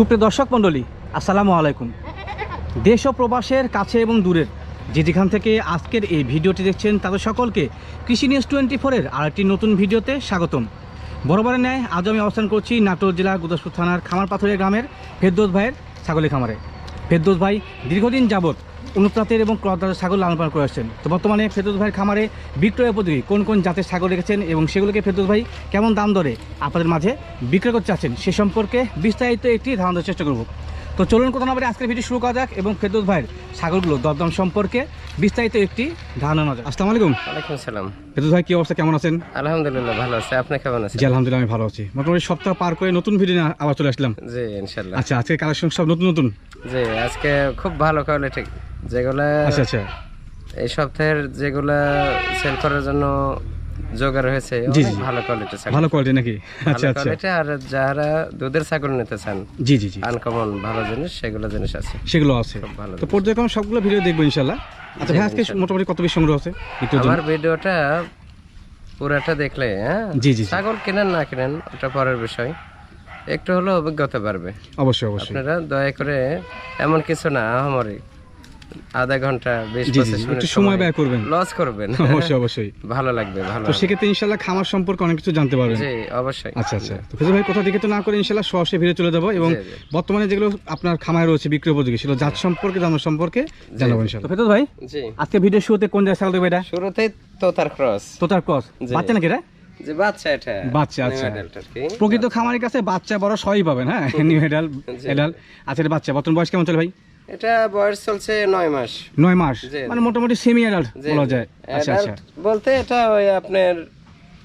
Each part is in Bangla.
সুপ্রিয় দর্শক মণ্ডলী, আসসালামু আলাইকুম। দেশ ও প্রবাসের কাছে এবং দূরের যে যেখান থেকে আজকের এই ভিডিওটি দেখছেন, তাদের সকলকে কৃষি নিউজ টোয়েন্টি ফোরের আরেকটি নতুন ভিডিওতে স্বাগতম। বরাবরের ন্যায় আজ আমি অবস্থান করছি নাটোর জেলা গুদাসপুর থানার খামার পাথরের গ্রামের ফেরদোস ভাইয়ের ছাগলি খামারে। ফেরদোস ভাই, দীর্ঘদিন যাবৎ অনুপ্রাতের এবং ক্রদার ছাগল লালন পালন করে আসছেন। তো বর্তমানে ফেরদোস ভাইয়ের খামারে বিক্রয় উপযোগী কোন কোন জাতের ছাগল রেখেছেন এবং সেগুলোকে ফেরদোস ভাই কেমন দাম দরে আপনাদের মাঝে বিক্রয় করতে চাচ্ছেন সে সম্পর্কে বিস্তারিত একটি ধারণা দেওয়ার চেষ্টা করব। তো চলুন কথা না বলে আজকের ভিডিও শুরু করা যাক এবং ফেরদোস ভাইয়ের ছাগলগুলো দরদাম সম্পর্কে বিস্তারিত একটি ধারণা নেওয়া যাক। আসসালামু আলাইকুম। ওয়ালাইকুম সালাম ফেরদোস ভাই কি অবস্থা? কেমন আছেন? আলহামদুলিল্লাহ ভালো আছে। আপনি কেমন আছেন? জি আলহামদুলিল্লাহ আমি ভালো আছি। মোটামুটি সপ্তাহ পার করে নতুন ভিডিও নিয়ে আবার চলে আসলাম। জি ইনশাল্লাহ আচ্ছা আজকে কালেকশন সব নতুন নতুন? জি আজকে খুব ভালো কোয়ালিটি যেগুলা আচ্ছা আচ্ছা। এই সপ্তাহের যেগুলা সেল করার জন্য জোগাড় হয়েছে। ভালো কোয়ালিটি ছাগল। ভালো কোয়ালিটি নাকি? আচ্ছা আচ্ছা। কোয়ালিটি আর যারা দুধের ছাগল নিতে চান জি জি জি। আনকমন ভালো জিনিস সেগুলো জিনিস আছে। সেগুলো আছে। তো পর্যায়ক্রমে সবগুলো ভিডিও দেখব ইনশাল্লাহ আচ্ছা ভাই আজকে মোটামুটি কত বেশি সংগ্রহ আছে? একটু আমার ভিডিওটা পুরাটা দেখলে হ্যাঁ? জি জি। ছাগল কেনেন না কেনেন ওটা পরের বিষয়। একটু হলো অভিজ্ঞতা বাড়বে। অবশ্যই অবশ্যই। আপনারা দয়া করে এমন কিছু না আমারই আধা ঘণ্টা বিশ একটু সময় ব্যয় করবেন। লস করবেন। অবশ্যই অবশ্যই। ভালো লাগবে ভালো তো সেক্ষেত্রে ইনশাল্লাহ খামার সম্পর্কে অনেক কিছু জানতে পারবেন। জি অবশ্যই। আচ্ছা আচ্ছা। তো ফেজু ভাই কোথা দিকে তো না করে ইনশাল্লাহ সরাসরি ভিডিও চলে যাব এবং। বর্তমানে যেগুলো আপনার খামায় রয়েছে বিক্রয় উপযোগী সেগুলো জাত সম্পর্কে জানার সম্পর্কে জানাব ইনশাল্লাহ তো ফেজু ভাই জি। আজকে ভিডিও শুরুতে কোন জায়গায় ছাগল দেবে এটা? শুরুতেই তোতার ক্রস। তোতার ক্রস। বাচ্চা নাকি এটা? যে বাচ্চা এটা। বাচ্চা, আচ্ছা। প্রকৃত খামারের কাছে বাচ্চা বড় সবই পাবেন হ্যাঁ? নিউ এডাল এডাল আচ্ছা বাচ্চা। বর্তমান বয়স কেমন চলে ভাই? এটা বয়স চলছে নয় মাস। নয় মাস? মানে মোটামুটি সেমি জি, বলা যায়। আচ্ছা আচ্ছা। বলতে এটা ওই আপনার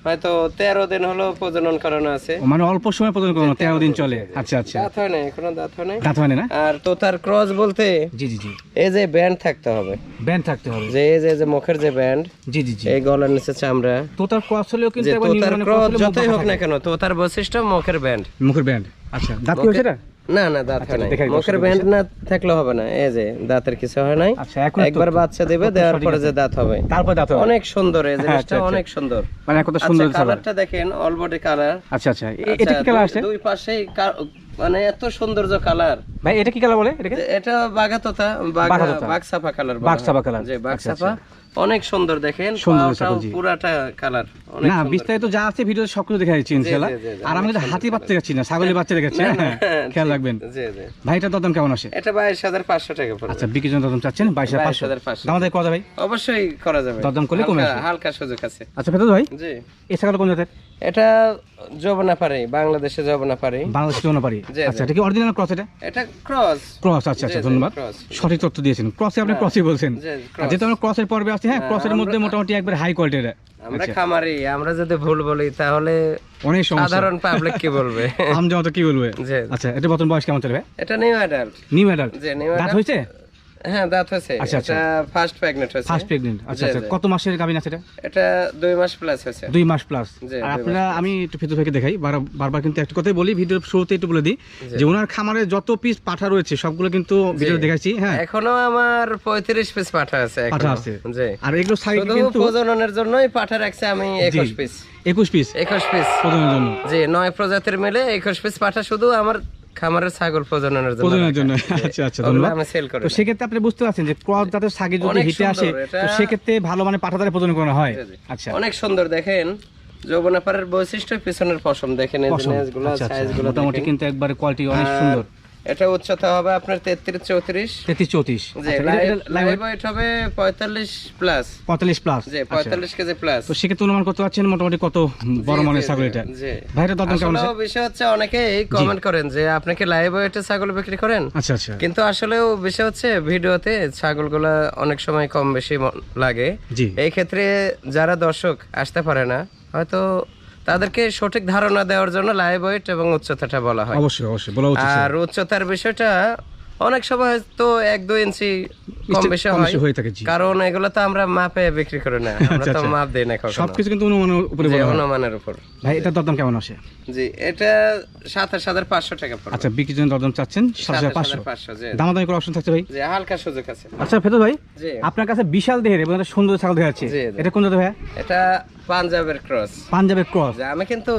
হয়তো তেরো দিন হলো প্রজনন করানো আছে। মানে অল্প সময় পর্যন্ত কোনো তেরো দিন চলে। আচ্ছা আচ্ছা। দাঁত হয় না এখনও দাঁত হয় নাই। দাঁত হয়নি না? আর তোতার ক্রস বলতে জি জি জি। এই যে ব্যান্ড থাকতে হবে। ব্যান্ড থাকতে হবে। যে এই যে যে মুখের যে ব্যান্ড জি জি জি। এই গলার নিচে চামড়া। তোতার ক্রস হলেও কিন্তু তোতার ক্রস যতই হোক না। কেন তোতার বৈশিষ্ট্য মুখের ব্যান্ড মুখের ব্যান্ড আচ্ছা দাঁত কি হয়েছে না না দাঁত হয় নাই। মুখের ব্যান্ড না থাকলে হবে না এই যে দাঁতের কিছু হয় নাই। আচ্ছা একবার বাচ্চা দেবে দেওয়ার পরে যে দাঁত হবে। তারপর দাঁত হবে। অনেক সুন্দর এই জিনিসটা আচ্ছা, আচ্ছা। অনেক সুন্দর। মানে কত সুন্দর আচ্ছা কালারটা দেখেন অল বডি কালার আচ্ছা আচ্ছা। এটা কি কালার আসছে? দুই পাশেই মানে এত সৌন্দর্য কালার ভাই এটা কি কালার বলে এটা বাঘা তোতা বাঘা তোতা। বাঘসাফা কালার বাঘসাফা কালার। আচ্ছা, বাঘসাফা অনেক সুন্দর দেখেন। পুরাটা কালার না বিস্তারিত যা আছে ভিডিও সব কিছু দেখা যাচ্ছে আর আমি হাতি বাচ্চা দেখাচ্ছি না ছাগলের বাচ্চা দেখাচ্ছি না, হ্যাঁ খেয়াল রাখবেন। কেমন আসে? এটা বাইশ হাজার পাঁচশো টাকা পড়বে। আচ্ছা বিক্রির জন্য দরদাম চাচ্ছেন 22,500 ভাই? অবশ্যই করা যাবে। করলে কমে হালকা- আসবে। হালকা সুযোগ আছে। আচ্ছা ফেরত ভাই? জি। এই ছাগল কোন জাতের? এটা যবনা পারে বাংলাদেশে যবনা পারে বাংলাদেশ জন্য পারি। আচ্ছা এটা কি অরিজিনাল ক্রস এটা? এটা ক্রস ক্রস আচ্ছা আচ্ছা ধন্যবাদ। সঠিক তথ্য দিয়েছেন। ক্রসে আপনি ক্রসই বলছেন। আর cross। যেহেতু আমরা ক্রসের পর্বে আছি হ্যাঁ ক্রসের মধ্যে মোটামুটি একবার হাই কোয়ালিটির আমরা খামারি আমরা যদি ভুল বলি তাহলে অনেক সাধারণ পাবলিক কি বলবে? আম জমাতে কি বলবে? আচ্ছা এটা বর্তমান বয়স কেমন চলবে? এটা নিউ অ্যাডাল্ট নিউ অ্যাডাল্ট জি নিউ দাঁত হয়েছে? হ্যাঁ দাঁত হয়েছে। আচ্ছা, আচ্ছা। ফার্স্ট হয়েছে। ফার্স্ট প্রেগনেন্ট আচ্ছা আচ্ছা। কত মাসের গাভিন আছে এটা? এটা মাস প্লাস হয়েছে। মাস প্লাস আর আপনারা আমি একটু ফেতু ভাইকে দেখাই বারবার কিন্তু একটা কথাই বলি ভিডিওর শুরুতে একটু বলে দিই যে ওনার খামারে যত পিস পাঠা রয়েছে সবগুলো কিন্তু ভিডিও দেখাচ্ছি হ্যাঁ। এখনও আমার পঁয়ত্রিশ পিস পাঠা আছে পাঠা আছে। আর এগুলো সাইড কিন্তু প্রজননের জন্যই পাঠা রাখছে আমি একুশ পিস একুশ পিস একুশ পিস প্রজনের জন্য। জি নয় প্রজাতির মিলে একুশ পিস পাঠা। শুধু আমার খামারের ছাগল প্রজননের জন্য জন্য। আচ্ছা আচ্ছা ধন্যবাদ। আমরা সেল করি তো। সেক্ষেত্রে আপনি বুঝতে পারছেন যে ক্রস জাতের সাগি যদি হিটে আসে তো সেক্ষেত্রে ভালো মানে পাঠা দ্বারা প্রজনন করা হয়। আচ্ছা। অনেক সুন্দর দেখেন যৌবনাপাড়ের বৈশিষ্ট্য পিছনের পশম। দেখেন এই জিনিসগুলো আচ্ছা, আচ্ছা। গুলো মোটামুটি কিন্তু একবারে কোয়ালিটি অনেক সুন্দর। এটা উচ্চতা হবে আপনার তেত্রিশ চৌত্রিশ। তেত্রিশ চৌত্রিশ। যে লাইভ ওয়েট হবে পঁয়তাল্লিশ প্লাস। পঁয়তাল্লিশ প্লাস। যে পঁয়তাল্লিশ কেজি প্লাস। তো সেক্ষেত্রে অনুমান করতে পারছেন মোটামুটি কত বড় মানের ছাগল এটা? জি ভাইটা দরদাম কেমন আছে? বিষয় হচ্ছে অনেকেই কমেন্ট করেন যে আপনি কি লাইভ ওয়েটে ছাগল বিক্রি করেন? আচ্ছা আচ্ছা। কিন্তু আসলেও বিষয় হচ্ছে ভিডিওতে ছাগলগুলা অনেক সময় কম বেশি লাগে। জি। এই ক্ষেত্রে যারা দর্শক আসতে পারে না হয়তো তাদেরকে সঠিক ধারণা দেওয়ার জন্য লাইভ ওয়েট এবং উচ্চতাটা বলা হয়। অবশ্যই অবশ্যই বলা উচিত আর উচ্চতার বিষয়টা অনেক সময় তো এক দুই ইঞ্চি কম বেশি হয়। থাকে কারণ এগুলো তো আমরা মাপে বিক্রি করি না আমরা আচ্ছা, তো আচ্ছা। মাপ দেই না কখনো। সবকিছু কিন্তু অনুমানের উপরে বলা হয়। অনুমানের উপর। ভাই এটা দরদাম কেমন আসে? জি এটা সাতাশ হাজার পাঁচশো টাকা পড়বে। আচ্ছা বিক্রির জন্য দরদাম চাচ্ছেন সাত হাজার সাতাশ পাঁচশো। হাজার পাঁচশো জি। দামাদামি করার অপশন থাকছে ভাই? জি হালকা সুযোগ আছে। আচ্ছা ফেতো ভাই জি। আপনার কাছে বিশাল দেহের এবং একটা সুন্দর ছাগল দেখা যাচ্ছে। এটা কোন জাতের ভাইয়া এটা পাঞ্জাবের ক্রস। পাঞ্জাবের ক্রস। আমি কিন্তু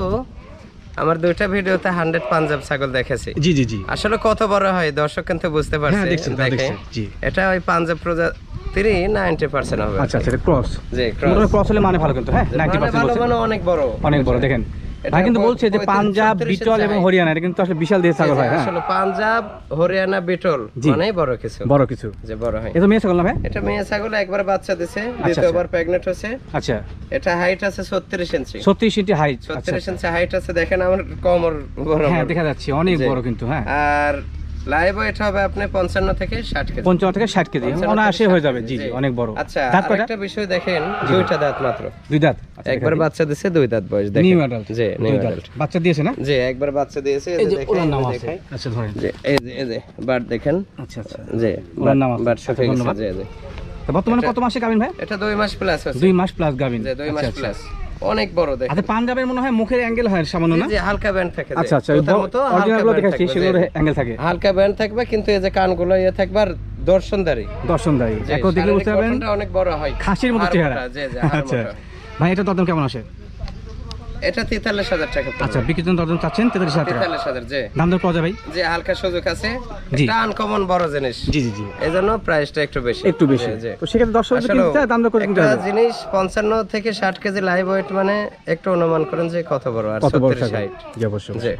আমার দুইটা ভিডিওতে হান্ড্রেড পাঞ্জাব ছাগল দেখেছি। জি জি জি। আসলে কত বড় হয় দর্শক কিন্তু বুঝতে পারছে। হ্যাঁ। এটা ওই পাঞ্জাব প্রজাতিরই নাইনটি পার্সেন্ট হবে। আচ্ছা আচ্ছা ক্রস জি ক্রস ক্রস হলে মানে ভালো কিন্তু হ্যাঁ নাইনটি মানে ভালো মানে অনেক বড়। অনেক বড় দেখেন। ভাই কিন্তু বলছে যে পাঞ্জাব বিটল এবং হরিয়ানা এটা কিন্তু আসলে বিশাল দেশ ছাগল হয় হ্যাঁ। আসলে পাঞ্জাব হরিয়ানা বিটল মানে বড় কিছু। বড় কিছু। যে বড় হয়। এটা মেয়ে ছাগল না ভাই? এটা মেয়ে ছাগল একবার বাচ্চা দিছে দ্বিতীয়বার প্রেগন্যান্ট হয়েছে। আচ্ছা। এটা হাইট আছে ছত্রিশ ইঞ্চি ছত্রিশ ইঞ্চি হাইট আচ্ছা ছত্রিশ ইঞ্চি হাইট আছে দেখেন আমার কোমর বড় হ্যাঁ দেখা যাচ্ছে অনেক বড় কিন্তু হ্যাঁ। আর লাইভ ওয়েট হবে আপনি পঞ্চান্ন থেকে ষাট কেজি। পঞ্চান্ন থেকে ষাট কেজি। পঞ্চান্ন অনায়াসে হয়ে যাবে। জি জি জি। অনেক বড়। আচ্ছা আরেকটা বিষয় দেখেন দুইটা দাঁত মাত্র। দুই দাঁত। আচ্ছা, একবার বাচ্চা দিছে দুই দাঁত বয়স দেখেন। নিউ অ্যাডাল্ট জি নিউ অ্যাডাল্ট বাচ্চা দিয়েছে না? জি একবার বাচ্চা দিয়েছে এই যে দেখেন, নাম আছে। আচ্ছা ধরেন। যে এই যে এই যে বাট দেখেন। আচ্ছা আচ্ছা। জি ওনার নাম। বাট শুকে গেছে ধন্যবাদ। জি জি। বর্তমানে কত মাসে গাবিন ভাই? এটা দুই মাস প্লাস আছে। দুই মাস প্লাস গাবিন যে দুই মাস আচ্ছা, আচ্ছা। প্লাস অনেক বড় দেখেন আচ্ছা পাঞ্জাবের মনে হয় মুখের অ্যাঙ্গেল হয় সামান্য না? যে হালকা ব্যান্ড থাকে আচ্ছা আচ্ছা অরিজিনালগুলো দেখাচ্ছি সেগুলোর অ্যাঙ্গেল থাকে। হালকা ব্যান্ড থাকবে কিন্তু এই যে কানগুলো ইয়ে থাকবে আর দর্শনদারি। দর্শনদারি দেখলে বুঝতে পারবেন। অনেক বড় হয়। খাসির মতো চেহারা। আচ্ছা। ভাই এটা তো কেমন আসে? এটা তেতাল্লিশ হাজার টাকা। আচ্ছা বিক্রির জন্য দরদাম চাচ্ছেন? তেতাল্লিশ হাজার তেতাল্লিশ হাজার যে দাম দর পাওয়া যাবে যে হালকা সুযোগ আছে। এটা আনকমন বড় জিনিস। জি জি জি। এই জন্য প্রাইসটা একটু বেশি। একটু বেশি। তো সেক্ষেত্রে দর্শক কিনতে দাম দর করে কিনতে একটা হবে জিনিস পঞ্চান্ন থেকে ষাট কেজি লাইভ ওয়েট মানে একটু অনুমান করেন যে কত বড় আর কত বড় ছত্রিশ ছাগল হাইট জি অবশ্যই জি।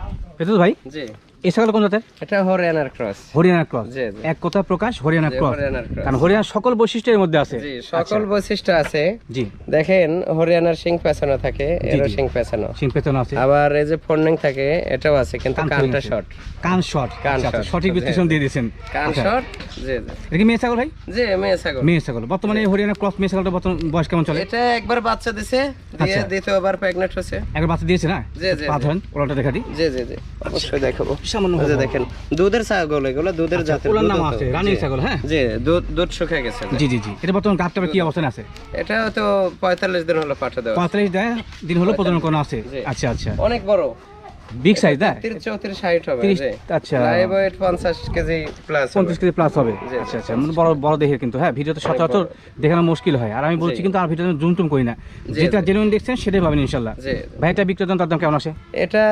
ভাই? জি। এই ছাগল কোন জাতের? এটা হরিয়ানার ক্রস। হরিয়ানা ক্রস। জি, জি। এক কথা প্রকাশ হরিয়ানা জি, ক্রস। হরিয়ানার ক্রস। কারণ হরিয়ানার সকল বৈশিষ্ট্য মধ্যে আছে। সকল বৈশিষ্ট্য আছে। জি। দেখেন হরিয়ানার সিং পেছানো থাকে এরও সিং পেছানো সিং পেতন আছে। আবার এই যে ফোর্নিং থাকে এটাও আছে কিন্তু কানটা শর্ট কান শর্ট কান আচ্ছা, আচ্ছা, সঠিক বিশ্লেষণ দিয়ে দিয়েছেন। কান আচ্ছা। শর্ট জি জি। এটা কি মেয়ে ছাগল ভাই? জি মেয়ে ছাগল। মেয়ে ছাগল। বর্তমানে এই হরিয়ানা ক্রস মেয়ে ছাগলটা বর্তমান বয়স কেমন চলে? এটা একবার বাচ্চা দিছে দিয়ে। দ্বিতীয়বার প্রেগনেন্ট হচ্ছে একবার বাচ্চা দিয়েছে না? জি, জি, পা ওলাটা দেখা দিই জি জি জি। অবশ্যই দেখাবো। সামান্য যে দেখেন দুধের ছাগল এগুলো দুধের জাতের ওলার নাম আছে রানী ছাগল হ্যাঁ? জি দুধ দুধ শুকিয়ে গেছে। জি জি জি। এটা বর্তমান গাছটা কি অবস্থানে আছে? এটা তো পঁয়তাল্লিশ দিন হলো পাঠা দেওয়া পঁয়তাল্লিশ দিন হলো প্রজনন কোনো আছে। আচ্ছা আচ্ছা। অনেক বড়। বিগ সাইজ না তিরিশ চৌত্রিশ হাইট হবে আচ্ছা। লাইভ ওয়েট পঞ্চাশ কেজি প্লাস পঞ্চাশ কেজি প্লাস হবে। আচ্ছা আচ্ছা। মানে বড় বড় দেহের কিন্তু হ্যাঁ ভিডিওতে সচরাচর দেখানো মুশকিল হয়। আর আমি বলছি কিন্তু আর ভিডিওতে জুম টুম করি না। যেটা জেনুইন দেখছেন সেটাই পাবেন ইনশাল্লাহ। ভাই এটা বিক্রেতার দরদাম কেমন আসে? এটা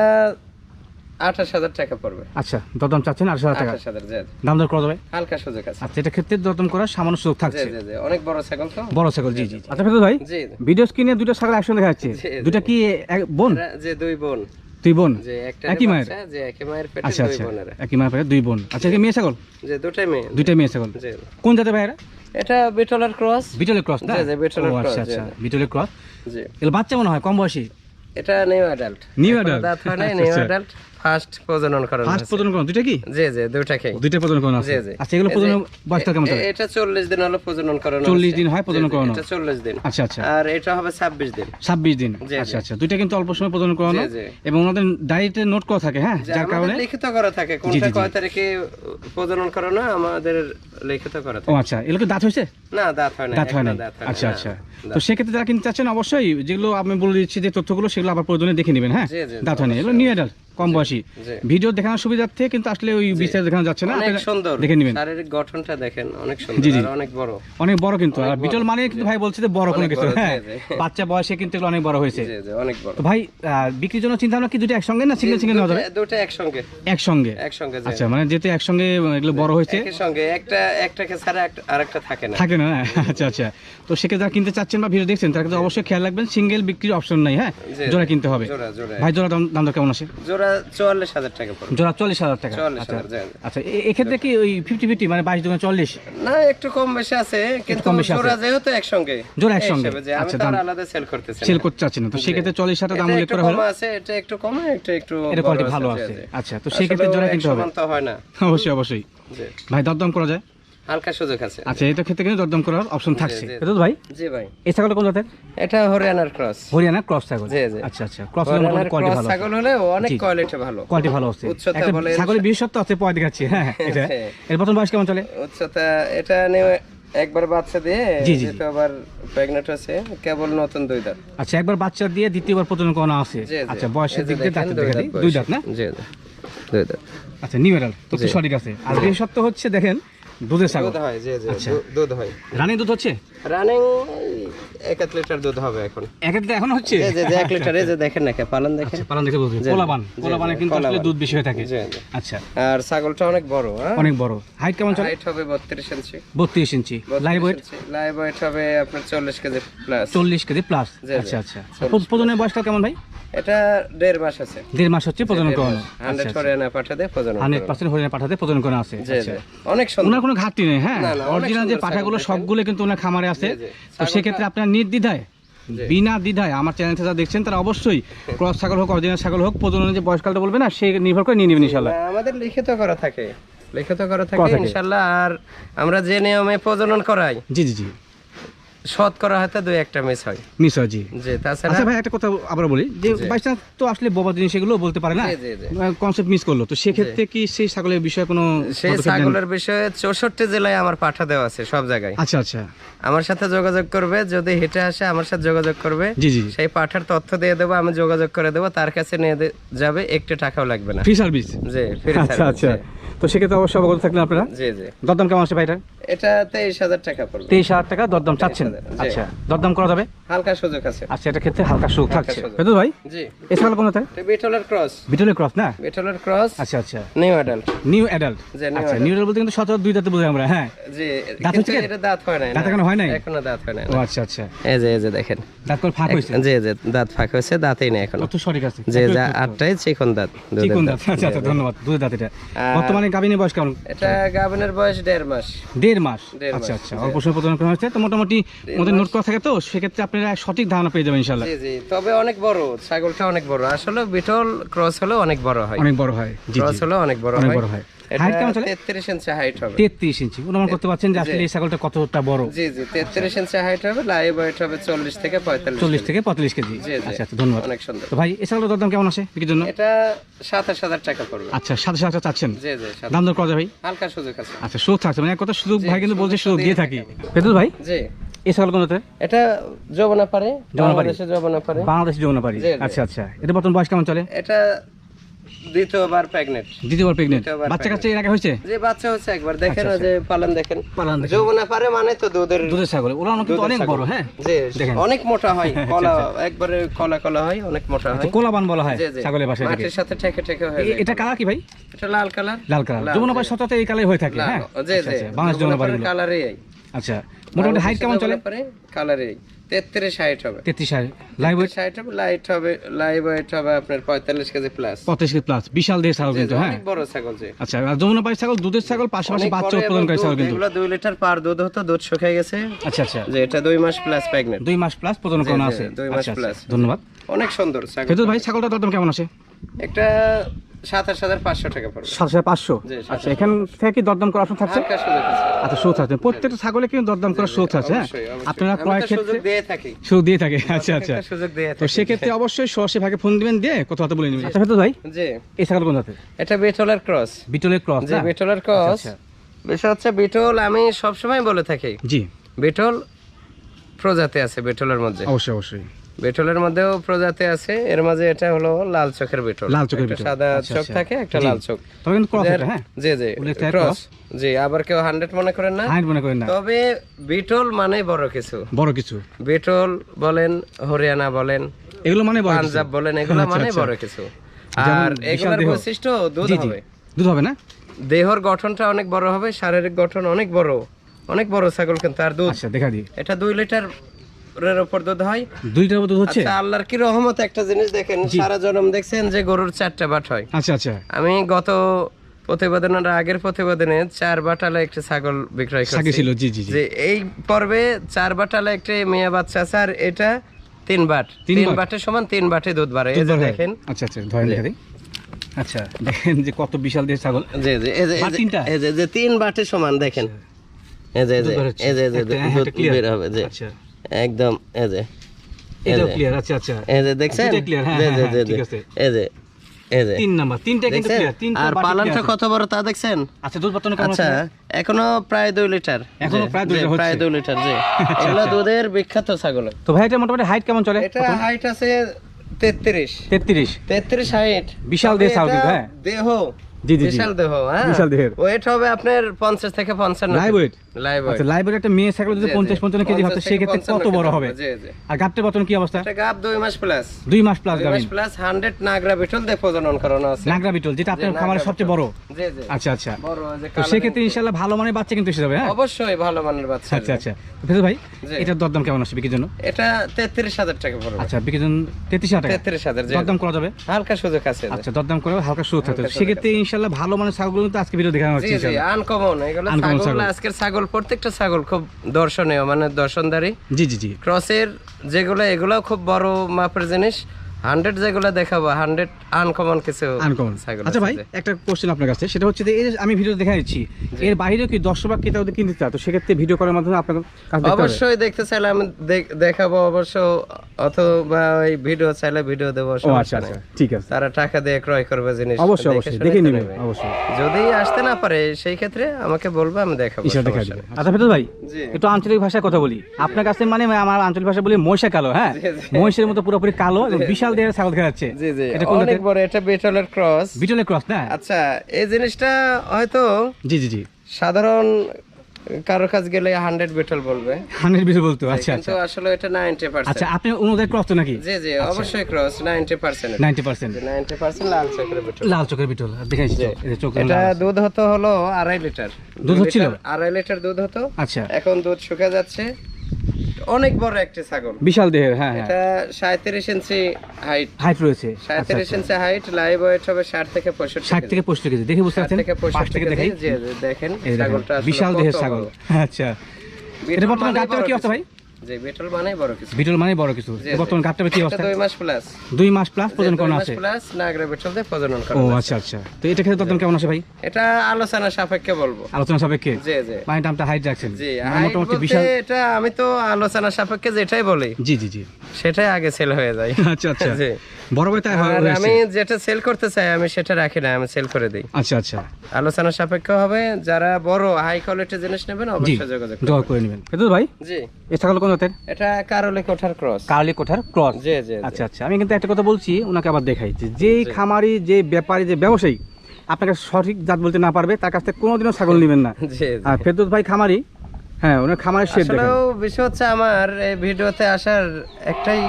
আঠাশ হাজার টাকা পড়বে। আচ্ছা দরদাম চাচ্ছেন আঠাশ হাজার টাকা? আঠাশ হাজার জি দাম দর করা যাবে? হালকা সুযোগ আছে। আচ্ছা এটা ক্ষেত্রে দরদাম করার সামান্য সুযোগ থাকছে। জি জি অনেক বড় ছাগল তো। বড় ছাগল জি জি আচ্ছা ফেরদৌস ভাই ভিডিও স্ক্রিনে দুটো ছাগল একসঙ্গে দেখা যাচ্ছে। জি, জি। দুটা কি বোন? যে দুই বোন। তুই বোন? একই মায়ের? একই আচ্ছা দুই আচ্ছা। একই মায়ের পায়ে দুই বোন। আচ্ছা কি মেয়ে ছাগল? যে দুটাই মেয়ে। ছাগল। কোন জাতের ভাইরা এটা বিটলের ক্রস। বিটলের ক্রস না? জি, জি, বিটলের ও, আচ্ছা আচ্ছা। বিটলের ক্রস। জি। বাচ্চা মনে হয় কম বয়সী? এটা নিউ অ্যাডাল্ট New adult? দাঁত হয় না আচ্ছা, নিউ আচ্ছা। অ্যাডাল্ট ফার্স্ট প্রজনন করানো ফার্স্ট প্রজনন করুন দুইটা কি? জি জি দুটাকে দুইটা প্রজনন করানো আছে। জি, জি। আচ্ছা এগুলো প্রজনন বয়সটা কেমন এটা চল্লিশ দিন হলো প্রজনন করানো 40 দিন হয় প্রজনন জি, এটা চল্লিশ দিন। আচ্ছা আচ্ছা। আর এটা হবে ছাব্বিশ দিন। ছাব্বিশ দিন। আচ্ছা আচ্ছা। দুইটা কিন্তু অল্প সময় প্রজনন জি। এবং ওনাদের ডায়েটে নোট করা থাকে হ্যাঁ? যার কারণে লিখিত করা থাকে। কোনটা কয় তারিখে প্রজনন করানো আমাদের লিখিত করা ও আচ্ছা এগুলো দাঁত হয়েছে? না দাঁত হয় না দাঁত হয় না দাঁত হয় না, আচ্ছা। আচ্ছা তো সেক্ষেত্রে যারা কিনতে চাচ্ছেন অবশ্যই যেগুলো আমি বলে দিচ্ছি যে তথ্যগুলো সেগুলো আবার প্রয়োজনে দেখে নেবেন হ্যাঁ? দাঁত হয় না এগুলো নিউ অ্যাডাল্ট কম বয়সী। ভিডিও দেখানোর সুবিধার্থে কিন্তু আসলে ওই বিস্তারিত দেখানো যাচ্ছে না অনেক সুন্দর। দেখে নেবেন। শারীরিক গঠনটা দেখেন অনেক সুন্দর আর অনেক বড়। অনেক বড় কিন্তু আর বিটল মানে কিন্তু ভাই বলছে যে বড় কোনো কিছু হ্যাঁ। বাচ্চা বয়সে কিন্তু এগুলো অনেক বড় হয়েছে। অনেক বড়। তো ভাই বিক্রির জন্য চিন্তা ভাবনা কি দুটো একসঙ্গে না সিঙ্গেল সিঙ্গেল নেওয়া যাবে? দুটো- একসঙ্গে। একসঙ্গে? একসঙ্গে আচ্ছা মানে যেহেতু একসঙ্গে এগুলো বড় হয়েছে। একই সঙ্গে একটা একটাকে ছাড়া আরেকটা থাকে না। থাকে না না? আচ্ছা আচ্ছা। তো সেক্ষেত্রে যারা কিনতে চাচ্ছেন বা ভিডিও দেখছেন তারা কিন্তু অবশ্যই খেয়াল রাখবেন সিঙ্গেল বিক্রির অপশন নাই হ্যাঁ? জোড়া কিনতে হবে। ভাই জোড়া দাম দাম দর কেমন আছে? জোড়া চুয়াল্লিশ হাজার টাকা পড়বে। জোড়া চল্লিশ হাজার টাকা। আচ্ছা হাজার জি, জি। আচ্ছা এ- এক্ষেত্রে কি ওই ফিফটি ফিফটি মানে বাইশ দুগুণ চল্লিশ? না একটু কম বেশি আছে কিন্তু কম বেশি আছে। জোড়া যেহেতু একসঙ্গে জোড়া একসঙ্গে। হিসেবে যে আমি আচ্ছা, দাম- আলাদা সেল করতেছি সেল করতে চাচ্ছেন না। তো সেক্ষেত্রে চল্লিশ হাজার দাম উল্লেখ করা হলো আছে এটা একটু কমে এটা একটু এটা কোয়ালিটি ভালো আছে আচ্ছা তো সেক্ষেত্রে আসলে জোড়া কিনতে হবে। হয় না। অবশ্যই অবশ্যই। ভাই দরদাম করা যায়? হালকা সুযোগ আছে। আচ্ছা এটা ক্ষেত্রে কিন্তু দরদাম করার অপশন থাকছে। এটা তো ভাই? জি ভাই। এই ছাগল কোন জাতের? এটা হরিয়ানার ক্রস। হরিয়ানা ক্রস ছাগল। জি, জি। আচ্ছা আচ্ছা। ক্রস হরিয়ানার ক্রস ছাগল হলে অনেক কোয়ালিটি ভালো। কোয়ালিটি ভালো আছে। উচ্চতা একটা ছাগলের বিশেষত্ব আছে পয় দেখাচ্ছি হ্যাঁ এটা। হ্যাঁ। এর প্রথম বয়স কেমন চলে? উচ্চতা এটা নিয়ে একবার বাচ্চা দিয়ে জি, জি, জি। যেহেতু আবার প্রেগনেন্ট আছে কেবল নতুন দুই দাঁত। আচ্ছা একবার বাচ্চা দিয়ে দ্বিতীয়বার প্রজনন করানো আছে। আচ্ছা বয়সের দিক দিয়ে দুই দেখা দাঁত দুই দাঁত না? জি জি। দুই দাঁত। আচ্ছা তো সঠিক আছে। আর বিশেষত্ব হচ্ছে দেখেন দুধের ছাগল দুধ হয় জি জি আচ্ছা। দুধ হয়। রানী দুধ হচ্ছে? রানিং এক এক লিটার দুধ হবে এখন। এক একটা এখন হচ্ছে? যে যে এক লিটার এই যে দেখেন না কে পালন দেখেন। আচ্ছা পালন দেখে বলছি। কোলাবান। কোলাবানে কিন্তু আসলে দুধ বেশি হয়ে থাকে। জি, জি। আচ্ছা। আর ছাগলটা অনেক বড় হ্যাঁ? অনেক বড়। হাইট কেমন চলে? হাইট হবে বত্রিশ ইঞ্চি। বত্রিশ inch. Live weight live weight হবে আপনার চল্লিশ কেজি প্লাস চল্লিশ কেজি প্লাস জি, জি। আচ্ছা আচ্ছা। প্রজনের বয়সটা কেমন ভাই? এটা দেড় মাস আছে। দেড় মাস হচ্ছে প্রজনন করানো। হান্ড্রেড হরিয়ানা পাঠাতে প্রজনন হান্ড্রেড পার্সেন্ট হরিয়ানা পাঠাতে প্রজনন করা আছে। জি আচ্ছা। জি। অনেক ওনার কোনো ঘাটতি নেই হ্যাঁ? না, না, অনেক অরিজিনাল যে পাঠাগুলো সবগুলো কিন্তু ওনার খামারে আছে। তো সেক্ষেত্রে আপনার নির্দ্বিধায় বিনা দ্বিধায় আমার চ্যানেল যারা দেখছেন তারা অবশ্যই ক্রস ছাগল হোক অরিজিনাল ছাগল হোক প্রজননের যে বয়সকালটা বলবে না সে নির্ভর করে নিয়ে নেবেন ইনশাল্লাহ আমাদের লিখিত করা থাকে। লিখিত করা থাকে। ইনশাল্লাহ আর আমরা যে নিয়মে প্রজনন করাই জি জি জি। শত করা হয়তো দুই একটা মিস হয়। মিস হয় জি। তাছাড়া আচ্ছা ভাই একটা কথা আবার বলি যে জি। বাই চান্স তো আসলে বোবা জিনিস এগুলো বলতে পারে না। কনসেপ্ট মিস করল তো সেক্ষেত্রে কি সেই ছাগলের বিষয়ে কোনো সেই ছাগলের বিষয়ে চৌষট্টি জেলায় আমার পাঠা দেওয়া আছে সব জায়গায়। আচ্ছা আচ্ছা। আমার সাথে যোগাযোগ করবে যদি হেঁটে আসে আমার সাথে যোগাযোগ করবে। জি জি। সেই পাঠার তথ্য দিয়ে দেবো আমি যোগাযোগ করে দেবো তার কাছে নিয়ে যাবে একটু টাকাও লাগবে না। ফ্রি সার্ভিস জি ফ্রি আচ্ছা আচ্ছা। তো সেক্ষেত্রে অবশ্যই অবগত থাকলেন আপনারা। জি জি। দরদাম কেমন আছে ভাইটা এটা? তেইশ হাজার টাকা পড়বে। তেইশ হাজার টাকা দরদাম চাচ্ছেন? আচ্ছা দরদাম করা যাবে? হালকা সুযোগ আছে। আচ্ছা এটা ক্ষেত্রে হালকা সুখ থাকছে। সুযোগ। বেদু ভাই? জি। এ ছাগল কোনটা? বিটলের ক্রস। বিটলের ক্রস না? বিটলের ক্রস। আচ্ছা আচ্ছা। New adult. New adult. আচ্ছা নিউ অ্যাডাল্ট বলতে কিন্তু সচরাচর দুই দাঁতে বোঝাই আমরা হ্যাঁ। জি দাঁত হচ্ছে এটা দাঁত হয় নাই দাঁত এখনও হয় নাই? এখনও দাঁত হয় নাই। ও আচ্ছা আচ্ছা। এই যে এই যে দেখেন। দাঁত করে ফাঁক হয়েছে? জি জি দাঁত ফাঁক হয়েছে দাঁতেই নেই এখনও। কত সঠিক আছে। একটু যা আটটাই চিকন দাঁত চিকন দাঁত। আচ্ছা আচ্ছা ধন্যবাদ। দুধের দাঁত এটা। আর- বর্তমানে গাভিনের বয়স কেমন? এটা গাভিনের বয়স দেড় মাস। দেড় মাস? আচ্ছা আচ্ছা অল্প সময় প্রজনন করা হচ্ছে তো মোটামুটি আমাদের নোট করা থাকে তো সেক্ষেত্রে আপনারা সঠিক ধারণা পেয়ে যাবেন ইনশাল্লাহ জি জি তবে অনেক বড় ছাগলটা অনেক বড়। আসলে বিটল ক্রস হলেও অনেক বড় হয়। অনেক বড় হয় ক্রস হলে অনেক বড় অনেক হয়। হয়। হাইট কেমন চলে? তেত্রিশ ইঞ্চি হাইট হবে। তেত্রিশ ইঞ্চি অনুমান করতে পারছেন যে আসলে এই ছাগলটা কতটা বড়? জি জি তেত্রিশ ইঞ্চি হাইট হবে লাইভ ওয়েট হবে চল্লিশ থেকে থেকে পঁয়তাল্লিশ কেজি। জি, জি। আচ্ছা আচ্ছা ধন্যবাদ। অনেক সুন্দর। তো ভাই এই ছাগলের দরদাম কেমন আছে বিক্রির জন্য? এটা টাকা পড়বে। আচ্ছা চাচ্ছেন? জি জি দাম দর করা যায় ভাই? হালকা সুযোগ আছে। আচ্ছা সুযোগ থাকছে। মানে কথা সুযোগ জি, ভাই কিন্তু বলছে সুযোগ সুযোগ দিয়ে থাকি। বেদুল ভাই? জি। এই ছাগল কোনতে এটা পারে। বাংলাদেশে পারে। আচ্ছা আচ্ছা। এটা বর্তমান বয়স কেমন চলে? এটা দ্বিতীয়বার প্রেগনেন্ট দ্বিতীয়বার প্রেগনেন্ট বাচ্চা কাচ্চা এর আগে হয়েছে? যে বাচ্চা হচ্ছে একবার দেখেন আচ্ছা, যে পালন দেখেন। পালন দেখেন। যমুনা পারে মানে তো দুধের দুধের ছাগল। ওরা কিন্তু অনেক বড় হ্যাঁ। অনেক মোটা হয় কলা একবারে কলা কলা হয় অনেক মোটা হয়। কোলাবান বলা হয়। ছাগলের মাটির সাথে ঠেকে ঠেকে হয়ে এটা কালার কি ভাই? এটা লাল কালার। লাল কালার। যমুনাপাড়ি সচরাচর এই কালার হয়ে থাকে হ্যাঁ? জি আচ্ছা, জি। আচ্ছা, বাংলাদেশ যমুনাপাড়ি কালারই আচ্ছা মোটামুটি হাইট কেমন চলে? পরে কালারই তেত্রিশ হাইট হবে। তেত্রিশ লাইভ ওয়েট হাইট হবে লাইট হবে লাইভ ওয়েট হবে আপনার পঁয়তাল্লিশ কেজি প্লাস কেজি প্লাস বিশাল দেহ ছাগল কিন্তু হ্যাঁ? বড় ছাগল যে আচ্ছা আর যমুনাপাড়ি ছাগল দুধের ছাগল পাশাপাশি বাচ্চা বড় উৎপাদন এবং করে ছাগল দুধ, কিন্তু। এগুলো দুই লিটার পার দুধ হতো দুধ শুকিয়ে গেছে। আচ্ছা আচ্ছা। যে এটা দুই মাস প্লাস প্রেগনেন্ট দুই মাস প্লাস আছে। দুই মাস আচ্ছা আচ্ছা, ধন্যবাদ। অনেক সুন্দর ছাগল। ভাই ছাগলটা কেমন আছে? একটা সাতাশ হাজার পাঁচশো টাকা পড়বে। হাজার পাঁচশো? আচ্ছা এখান থেকে কি দরদাম করার অপশন থাকছে? আছে আচ্ছা থাকছে প্রত্যেকটা ছাগলে কিন্তু দরদাম করার আছে হ্যাঁ। আপনারা ক্রয় ক্ষেত্রে সুযোগ দিয়ে থাকি। সুযোগ দিয়ে থাকে আচ্ছা আচ্ছা। তো সেক্ষেত্রে অবশ্যই সরাসরি ভাগে ফোন দিবেন দিয়ে কথা কথা বলে নেবেন। আচ্ছা ভাই জি। এই ছাগল কোন জাতের? এটা বেটলের ক্রস। বিটলের ক্রস বেটলের ক্রস। আচ্ছা। বিষয় হচ্ছে বিটল আমি সবসময় বলে থাকি। জি। বিটল প্রজাতি আছে বিটলের মধ্যে। অবশ্যই অবশ্যই। বেটলের মধ্যেও প্রজাতি আছে এর মাঝে এটা হলো লাল চোখের বেটল। লাল চোখের বিটল। সাদা আচ্ছা, চোখ আচ্ছা। থাকে একটা লাল চোখ। তবে কিন্তু ক্রস এটা হ্যাঁ? জি জি ক্রস জি আবার কেউ হান্ড্রেড মনে করেন না? হাইট মনে করেন না। তবে বিটল মানে বড় কিছু। বড় কিছু। বিটল বলেন হরিয়ানা বলেন এগুলো মানে বড় পাঞ্জাব বলেন এগুলো মানে। বড় কিছু। আর এগুলোর বৈশিষ্ট্য দুধ হবে। দুধ হবে না? দেহর গঠনটা অনেক বড় হবে শারীরিক গঠন অনেক বড় অনেক বড় ছাগল কিন্তু আর দুধ। আচ্ছা দেখা দিই। এটা দুই লিটার এর উপর দুধ হয়। দুইটার দুধ হচ্ছে? আচ্ছা আল্লাহর কি রহমত একটা জিনিস দেখেন সারা জন্ম দেখছেন যে গরুর চারটা বাট হয়। আচ্ছা আচ্ছা। আমি গত প্রতিবেদনের আগের প্রতিবেদনে চার বাটালে একটি ছাগল বিক্রয় সাকি করছি। ছিল জি জি জি। যে এই পর্বে চার বাটালে একটি মেয়ে বাচ্চা আর এটা তিন বাট। তিন বাটের সমান তিন বাটে দুধ বাড়ে। এই যে দেখেন। আচ্ছা আচ্ছা ধরেন দেখা দিই। আচ্ছা দেখেন যে কত বিশাল দেহ ছাগল। জি জি এই যে- তিনটা? এই যে তিন বাটে সমান দেখেন। এই যে এই যে। এই যে এই যে দুধ বের হবে যে আচ্ছা। একদম এই যে এটাও ক্লিয়ার আচ্ছা আচ্ছা। এই যে দেখছেন? দুইটাই clear, হ্যাঁ, হ্যাঁ, হ্যাঁ, ঠিক আছে। এই যে তিন নাম্বার তিনটা কিন্তু ক্লিয়ার তিনটা আর বাটি পালনটা clear আছে। কত বড় তা দেখছেন? আচ্ছা দুধ বর্তমানে কেমন আচ্ছা এখনও প্রায় দুই লিটার। এখনও প্রায় দুই লিটার হচ্ছে। প্রায় দুই লিটার জি। এগুলো দুধের বিখ্যাত ছাগল। তো ভাই এটা মোটামুটি হাইট কেমন চলে? এটা হাইট আছে তেত্রিশ। তেত্রিশ। তেত্রিশ হাইট বিশাল দেহ ছাগল হ্যাঁ। দেহ জি, জি, জি। বিশাল দেহ হ্যাঁ। বিশাল দেহের। ওয়েট হবে আপনার পঞ্চাশ থেকে পঞ্চান্ন Live weight? লাইভ আচ্ছা লাইব্রেরি একটা মেয়ে ছাগল যদি পঞ্চাশ পঞ্চান্ন কেজি হতো সেক্ষেত্রে কত বড় হবে? জি জি। আর গাবটার বর্তমান কি অবস্থা? এটা গাব দুই মাস প্লাস দুই মাস প্লাস দুই গাবিন মাস প্লাস হান্ড্রেড নাগরা বিটল দিয়ে প্রজনন করানো আছে। নাগরা বিটল যেটা আপনার খামারের সবচেয়ে বড়। জি জি। আচ্ছা আচ্ছা। বড় যে তো ভালো মানের বাচ্চা কিন্তু এসে যাবে হ্যাঁ? অবশ্যই ভালো মানের বাচ্চা আচ্ছা আচ্ছা। ভাই। এটার দরদাম কেমন আসবে বিক্রির জন্য? এটা তেত্রিশ হাজার টাকা পড়বে। আচ্ছা বিক্রির জন্য টাকা? দরদাম করা যাবে? হালকা সুযোগ আছে আচ্ছা দরদাম করে হালকা সুযোগ সুযোগ সেক্ষেত্রে ইনশাল্লাহ ভালো মানে ছাগল কিন্তু আজকে ভিডিও দেখানো হচ্ছে জি আনকমন এগুলো ছাগল ছাগল। আজকের ছাগল প্রত্যেকটা ছাগল খুব দর্শনীয় মানে দর্শনদারি। জি জি জি। ক্রসের যেগুলো এগুলো খুব বড় মাপের জিনিস। হান্ড্রেড যেগুলো দেখাবো হান্ড্রেড আনকমন কিছু আনকমন আচ্ছা ভাই একটা কোশ্চেন আপনার কাছে সেটা হচ্ছে যে আমি ভিডিও দেখা দিচ্ছি এর বাইরেও কি দর্শক বা ক্রেতা কিনতে চায়? তো সেক্ষেত্রে ভিডিও করার মাধ্যমে আপনার অবশ্যই দেখতে চাইলে আমি দেখাবো অবশ্য অথবা ওই ভিডিও চাইলে ভিডিও দেবো আচ্ছা আচ্ছা ঠিক আছে। তারা টাকা দিয়ে ক্রয় করবে জিনিস অবশ্যই অবশ্যই দেখে নেবে। অবশ্যই। যদি আসতে না পারে সেই ক্ষেত্রে আমাকে বলবে আমি দেখাবো। আচ্ছা ফেরত ভাই একটু আঞ্চলিক ভাষায় কথা বলি। আপনার কাছে মানে আমার আঞ্চলিক ভাষা বলি মহিষা কালো হ্যাঁ। মহিষের মতো পুরোপুরি কালো বিশাল দেহের ছাগল খেলাচ্ছে জি জি। এটা অনেক বড় এটা বেটলের ক্রস। বিটলের ক্রস না? আচ্ছা এই জিনিসটা হয়তো জি জি জি। সাধারণ কারও কাছে গেলে হান্ড্রেড বেটল বলবে। হান্ড্রেড বিটল বলতো আচ্ছা আচ্ছা। আসলে এটা নাইনটি পার্সেন্ট আচ্ছা আপনি অনুদায় ক্রস তো নাকি? জি জি অবশ্যই cross ninety percent ninety percent ninety percent লাল চক্রের বেটল। লাল চোখের বিটল দেখাইছি এটা দুধ হতো হলো আড়াই লিটার। দুধ হচ্ছিল? আড়াই লিটার দুধ হতো। আচ্ছা। এখন দুধ শুকা যাচ্ছে। অনেক বড় একটা ছাগল। বিশাল দেহের হ্যাঁ হ্যাঁ। এটা সাঁত্রিশ ইঞ্চি হাইট হাইট রয়েছে। আচ্ছা সাঁত্রিশ ইঞ্চি হাইট লাইভ ওয়েট হবে ষাট থেকে পঁয়ষট্টি ষাট। থেকে পঁয়ষট্টি কেজি। দেখে বুঝতে পারছেন? পঁয়ষট্টি থেকে দেখাই। দেখেন ছাগলটা বিশাল দেহের। ছাগল। আচ্ছা। এটা বর্তমানে মানেই কি অবস্থা ভাই? বিটল মানেই বড় কিছু। বিটল মানে বড় কিছু। বর্তমান কি অবস্থা? মাস প্লাস দুই মাস প্লাস প্রজন করানো আছে? প্লাস নাগরা বিটল দিয়ে প্রজনন ও আচ্ছা আচ্ছা। তো এটা ক্ষেত্রে কেমন ভাই? এটা আলোচনা সাপেক্ষে বলব। আলোচনা সাপেক্ষে? জি জি। মানে দামটা হাইট রাখছেন। জি মানে মোটামুটি বিশাল এটা আমি তো আলোচনা সাপেক্ষে যেটাই বলি জি জি জি। সেটাই আগে সেল হয়ে যায়। আচ্ছা আচ্ছা। জি। বড় ভাই তাই হয়- আমি যেটা সেল করতে চাই আমি সেটা রাখি না আমি সেল করে দিই। আচ্ছা আচ্ছা। আলোচনা সাপেক্ষ হবে যারা বড় হাই কোয়ালিটি জিনিস নেবেন অবশ্যই যোগাযোগ করে নেবেন। ফেদুল ভাই জি। এই ছাগল কোন জাতের এটা কারলে কোঠার ক্রস। কার্লি কোঠার ক্রস? জি জি। আচ্ছা আচ্ছা। আমি কিন্তু একটা কথা বলছি ওনাকে আবার দেখাই যে যেই খামারি যে ব্যাপারী যে ব্যবসায়ী আপনাকে সঠিক জাত বলতে না পারবে তার কাছ থেকে কোনোদিনও ছাগল নেবেন না। আর ফেরদৌস ভাই খামারি হ্যাঁ ওনার খামারের শেড দেখেন। বিষয় হচ্ছে আমার এই ভিডিওতে আসার একটাই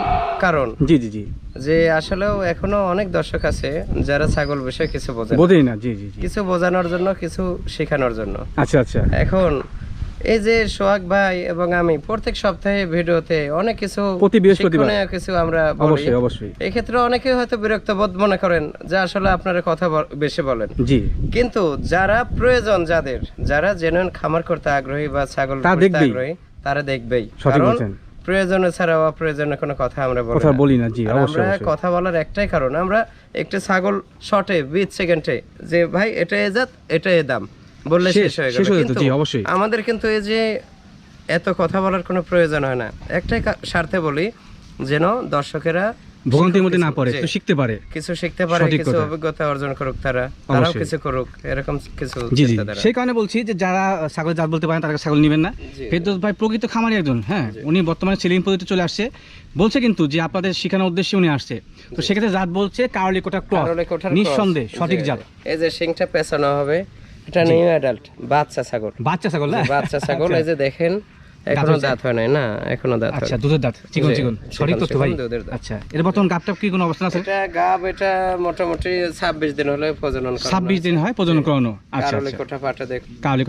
কারণ। জি জি জি। যে আসলেও এখনও অনেক দর্শক আছে যারা ছাগল বিষয়ে কিছু বোঝে না। বোঝেই না জি জি জি। কিছু বোঝানোর জন্য কিছু শেখানোর জন্য। আচ্ছা আচ্ছা। এখন এই যে সোহাগ ভাই এবং আমি প্রত্যেক সপ্তাহে ভিডিওতে অনেক কিছু প্রতি বৃহস্পতিবার। কিছু আমরা অবশ্যই অবশ্যই। এই ক্ষেত্রে অনেকে হয়তো বিরক্ত বোধ মনে করেন যে আসলে আপনারা কথা বেশি বলেন। জি। কিন্তু যারা প্রয়োজন যাদের যারা জেনুইন খামার করতে আগ্রহী বা ছাগল করতে আগ্রহী তারা দেখবেই। কারণ। প্রয়োজনে ছাড়াও অপ্রয়োজনে কোনো কথা আমরা বলি কথা না। বলি না জি অবশ্যই আমরা কথা বলার একটাই কারণ আমরা একটা ছাগল শর্টে বিশ সেকেন্ডে যে ভাই এটা এ জাত এটা এ দাম। বললে শেষ, হয়ে শেষ গেল হয়ে যেত, জি, অবশ্যই। আমাদের কিন্তু এই যে এত কথা বলার কোনো প্রয়োজন হয় না। একটাই স্বার্থে বলি যেন দর্শকেরা ভোগান্তির মধ্যে না পড়ে তো শিখতে পারে। কিছু শিখতে পারে কিছু অভিজ্ঞতা অর্জন করুক তারা তারাও কিছু করুক এরকম কিছু জি জি সেই কারণে বলছি যে যারা ছাগল জাত বলতে পারেন তারা ছাগল নেবেন না। ফেরদৌস ভাই প্রকৃত খামারি একজন হ্যাঁ উনি বর্তমানে সেলিং পদ্ধতি চলে আসছে। বলছে কিন্তু যে আপনাদের শেখানোর উদ্দেশ্যে উনি আসছে। তো সেক্ষেত্রে জাত বলছে কারলি কোটা ক্রস। নিঃসন্দেহে সঠিক জাত। এই যে শিংটা পেছানো হবে এটা নিউ অ্যাডাল্ট বাচ্চা ছাগল। বাচ্চা ছাগল না? বাচ্চা ছাগল এই যে দেখেন এখনও দাঁত হয় নাই না এখনও দাঁত আচ্ছা দুধের দাঁত চিকন চিকন। সঠিক তথ্য ভাই। আচ্ছা এর বর্তমান কি কোনো অবস্থান আছে? এটা গাব এটা মোটামুটি ছাব্বিশ দিন হলে প্রজনন করা ছাব্বিশ দিন হয় প্রজনন করানো। আচ্ছা কারলে আচ্ছা কোঠা পাটা দেখ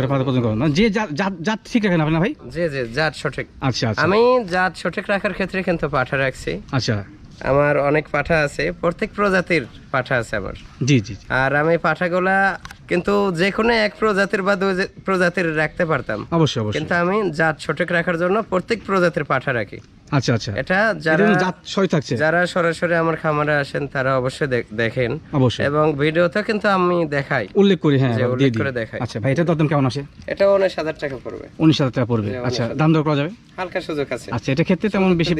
পাতা প্রজনন করানো। যে জাত- জাত- ঠিক রাখেন আপনি না ভাই? জি জি জাত সঠিক। আচ্ছা আচ্ছা। আমি জাত সঠিক রাখার ক্ষেত্রে কিন্তু পাঠা রাখছি। আচ্ছা। আমার অনেক পাঠা আছে প্রত্যেক প্রজাতির পাঠা আছে আমার। জি জি জি। আর আমি পাঠাগুলা কিন্তু যে কোনো এক প্রজাতির বা দুই প্রজাতির রাখতে পারতাম। অবশ্যই অবশ্যই। কিন্তু আমি জাত সঠিক রাখার জন্য প্রত্যেক প্রজাতির পাঠা রাখি। আচ্ছা আচ্ছা। এটা যারা জাত থাকছে। যারা সরাসরি আমার খামারে আসেন তারা অবশ্যই দেখেন। অবশ্যই। এবং ভিডিওতে কিন্তু আমি দেখাই। উল্লেখ করি হ্যাঁ যে উল্লেখ করে দেখাই। আচ্ছা ভাই এটা দরদাম কেমন আসে? এটা উনিশ হাজার টাকা পড়বে। উনিশ হাজার টাকা পড়বে। আচ্ছা দাম দর করা যাবে? হালকা সুযোগ আছে। আচ্ছা এটা ক্ষেত্রে তেমন বেশি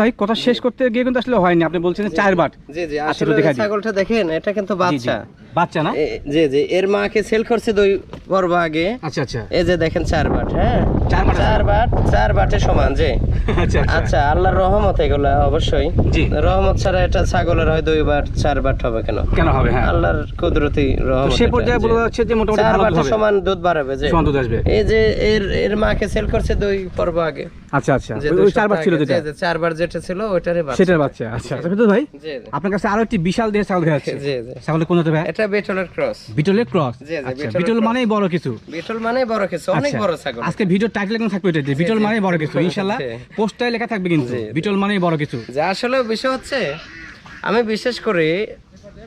ভাই কথা শেষ করতে গিয়ে কিন্তু আসলে হয়নি। আপনি বলছেন চার বাট। জি জি আচ্ছা, আসলে ছাগলটা দেখেন এটা কিন্তু জি, জি। বাচ্চা। বাচ্চা না? জি জি এর মাকে সেল করছে দুই পর্ব আগে। আচ্ছা আচ্ছা। এই যে দেখেন চার বাট হ্যাঁ? চার বাট চার বাট চার বাটে সমান যে আচ্ছা আচ্ছা আল্লাহর রহমত এগুলো অবশ্যই। জি। রহমত ছাড়া এটা ছাগলের হয় দুই বাট চার বাট হবে কেন? কেন হবে হ্যাঁ। আল্লাহর কুদরতি রহমত সে পর্যায়ে বলা যাচ্ছে যে মোটামুটি ভালো হবে। সমান দুধ বাড়াবে যে। সমান দুধ আসবে। এই যে এর এর মাকে সেল করছে দুই পর্ব আগে। আচ্ছা আচ্ছা। ওই- চারবার ছিল যেটা। চারবার যেটা ছিল ওইটারই বাচ্চা। সেটার বাচ্চা। আচ্ছা আচ্ছা। ফেরদৌস ভাই। আপনার কাছে আরও একটি বিশাল দেহের ছাগল যাচ্ছে জি জি। ছাগলের কোন ভাই? এটা বেটলের ক্রস বিটলের ক্রস জি, জি, আচ্ছা বিটল মানেই বড় কিছু। বিটল মানে বড় কিছু অনেক আচ্ছা, বড় ছাগল। আজকে ভিডিও টাইটেল কেন থাকবে এটা? বিটল। মানেই বড় কিছু। ইনশাআল্লাহ জি। লেখা থাকবে কিন্তু। জি, জি। বিটল মানেই বড় কিছু। যে আসলে বিষয় হচ্ছে আমি বিশেষ করে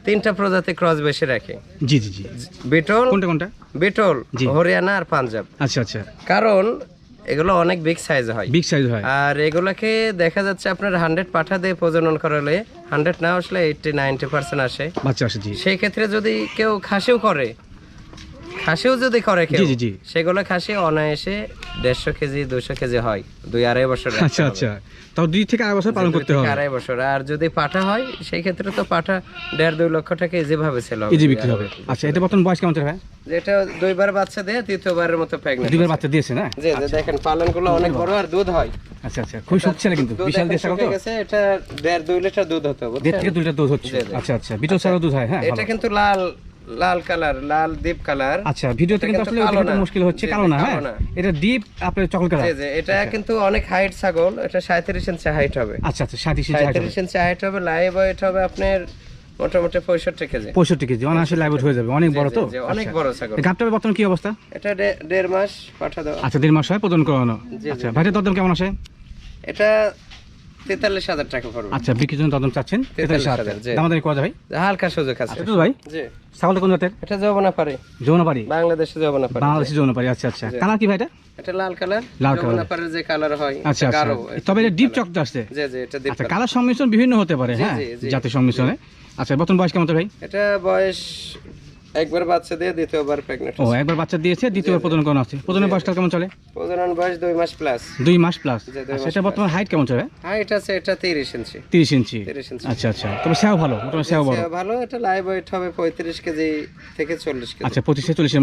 তিনটা প্রজাতি ক্রস বেশি রাখি। জি জি জি। বিটল কোনটা কোনটা? বিটল হরিয়ানা আর পাঞ্জাব। আচ্ছা আচ্ছা। কারণ এগুলো অনেক বিগ সাইজ হয়। বিগ সাইজ হয়। আর এগুলাকে দেখা যাচ্ছে আপনার হান্ড্রেড পাঠা দিয়ে প্রজনন করালে হান্ড্রেড না আসলে এইটটি নাইনটি পার্সেন্ট আসে। বাচ্চা আসে জি। সেই ক্ষেত্রে যদি কেউ খাসিও করে খাসিও যদি করে কেউ জি, জি, জি। সেগুলো খাসি অনায়াসে দেড়শো কেজি দুশো কেজি হয়। দুই আড়াই বছর আচ্ছা আচ্ছা। তাও দুই থেকে আড়াই বছর পালন করতে হবে। আড়াই বছর। আর যদি পাঠা হয় সেই ক্ষেত্রে তো পাঠা দেড় দুই লক্ষ টাকা ইজি ভাবে ছিল কেজি বিক্রি হবে। আচ্ছা এটা বর্তমান বয়স কেমন ভাই? যেটা দুইবার বাচ্চা দেয় তৃতীয়বারের মতো প্রেগনেন্ট দুইবার বাচ্চা দিয়েছে না? জি জি দেখেন পালনগুলো অনেক বড় আর দুধ হয়। আচ্ছা আচ্ছা। খুবই শক্তি না কিন্তু। বিশাল দেশ ছাগল শুকিয়ে তো। গেছে এটা দেড় দুই লিটার দুধ হতো দেড় থেকে দুই লিটার দুধ হচ্ছে। আচ্ছা আচ্ছা। বিটল ছাগল দুধ হয় হ্যাঁ এটা কিন্তু লাল লাল কালার লাল দীপ কালার। আচ্ছা ভিডিওতে কিন্তু আসলে ওটা মুশকিল হচ্ছে জি, না হ্যাঁ? এটা ডিপ আপনার চকল কালার। জি এটা কিন্তু অনেক হাইট ছাগল এটা সাঁত্রিশ ইঞ্চি হাইট হবে। আচ্ছা আচ্ছা সাঁত্রিশ ইঞ্চি হাইট হবে। লাইভ ওয়েট হবে আপনার মোটামুটি পঁয়ষট্টি কেজি। পঁয়ষট্টি কেজি অনায়াসে লাইভ হয়ে যাবে অনেক বড় তো? অনেক বড় ছাগল। গাপটা বর্তমান কি অবস্থা? এটা দেড় মাস পাঠা দেওয়া। আচ্ছা দেড় মাস হয় প্রদান করানো। আচ্ছা ভাইটা দরদাম কেমন আসে? এটা তেতাল্লিশ হাজার টাকা পড়বে। আচ্ছা বিক্রির জন্য চাচ্ছেন? তেতাল্লিশ হাজার ভাই হালকা সুযোগ আছে। আচ্ছা তো ভাই জি। ছাগলটা কোন জাতের? এটা যৌবনা পারে যৌনপাড়ি বাংলাদেশে যৌবনা পারে বাংলাদেশি যৌনপাড়ি আচ্ছা আচ্ছা। কালার কি এটা? লাল কালার। লাল কালার। পারের যে কালার হয় আচ্ছা আচ্ছা। তবে এটা ডিপ চকটা আসছে। জি জি এটা ডিপ আচ্ছা কালার সংমিশ্রণ বিভিন্ন হতে পারে হ্যাঁ। জাতের সংমিশ্রণে। আচ্ছা বর্তমান বয়স কেমন ভাই? এটা বয়স একবার বাচ্চা দিয়ে দ্বিতীয়বার ও একবার বাচ্চা দিয়েছে দ্বিতীয়বার প্রদান করানো আছে বয়সটা কেমন চলে? প্রজনন বয়স দুই মাস প্লাস দুই মাস প্লাস দুই আচ্ছা বর্তমান হাইট কেমন চলে? হাইট আছে এটা ইঞ্চি। ইঞ্চি। ইঞ্চি। আচ্ছা আচ্ছা। তবে সেও ভালো মোটামুটি সেও বড়। ভালো এটা লাইভ ওয়েট হবে পঁয়ত্রিশ কেজি থেকে কেজি। আচ্ছা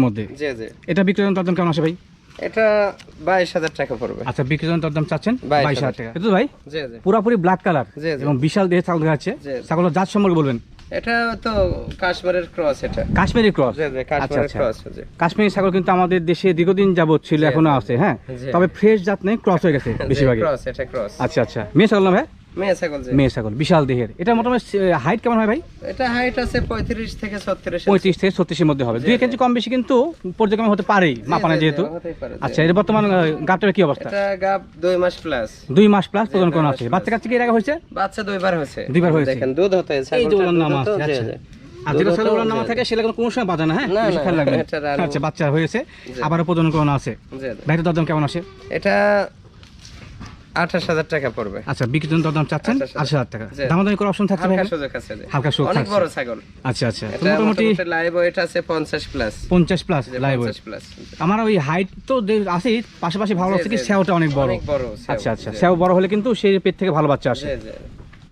মধ্যে। জি জি। এটা দরদাম কেমন আসে ভাই? এটা বাইশ হাজার টাকা পড়বে। আচ্ছা বিক্রয় দরদাম চাচ্ছেন? বাইশ হাজার টাকা। ভাই জি ব্ল্যাক কালার। এবং বিশাল দেহে ছাগল দেখা যাচ্ছে জি। ছাগলের জাত সম্পর্কে বলবেন? এটা তো কাশ্মীরের ক্রস এটা। কাশ্মীরি ক্রস জি জি আচ্ছা আচ্ছা। ক্রস কাশ্মীরি ছাগল কিন্তু আমাদের দেশে দীর্ঘদিন যাবত ছিল এখনও আছে হ্যাঁ? তবে ফ্রেশ জাত নেই ক্রস হয়ে গেছে ক্রস এটা ক্রস আচ্ছা আচ্ছা। মেয়ে ছাগল না ভাই মেয়ে ছাগল মেয়ে ছাগল বিশাল দেহের। এটা মোটামুটি হাইট কেমন হয় ভাই? এটা হাইট আছে পঁয়ত্রিশ থেকে ছত্রিশ পঁয়ত্রিশ থেকে ছত্রিশের মধ্যে হবে। দুই কেজি কম বেশি কিন্তু হতে মাপানা যেহেতু। আচ্ছা এর বর্তমান কি অবস্থা? এটা গাব দুই মাস প্লাস দুই মাস প্লাস প্রদান করানো আছে। বাচ্চা কাচ্চা কি আগে হয়েছে? বাচ্চা দুইবার হয়েছে। দুইবার হয়েছে। দেখেন দুধ হতে এই যে ওলার নাম আছে আচ্ছা। আর যেটা ছেলে ওলার নাম থাকে সেটা কোনো সময় বাজে না হ্যাঁ? খেয়াল রাখবেন। আচ্ছা বাচ্চা হয়েছে। আবারও প্রদান করানো আছে। বাইরের দরদাম কেমন আসে? এটা আঠাশ হাজার টাকা পড়বে। আচ্ছা বিক্রির জন্য দরদাম চাচ্ছেন? আশি হাজার। টাকা। দামাদামি করার অপশন থাকছে হালকা সুযোগ আছে হালকা সুযোগ অনেক বড় ছাগল। আচ্ছা আচ্ছা। মোটামুটি লাইভ ওয়েট আছে প্লাস পঞ্চাশ প্লাস লাইভ পঞ্চাশ প্লাস আমার ওই হাইট তো আছেই পাশাপাশি ভালো লাগছে কি। সেওটা অনেক বড়। আচ্ছা আচ্ছা। সেও বড় হলে কিন্তু সেই পেট থেকে ভালো বাচ্চা আসে।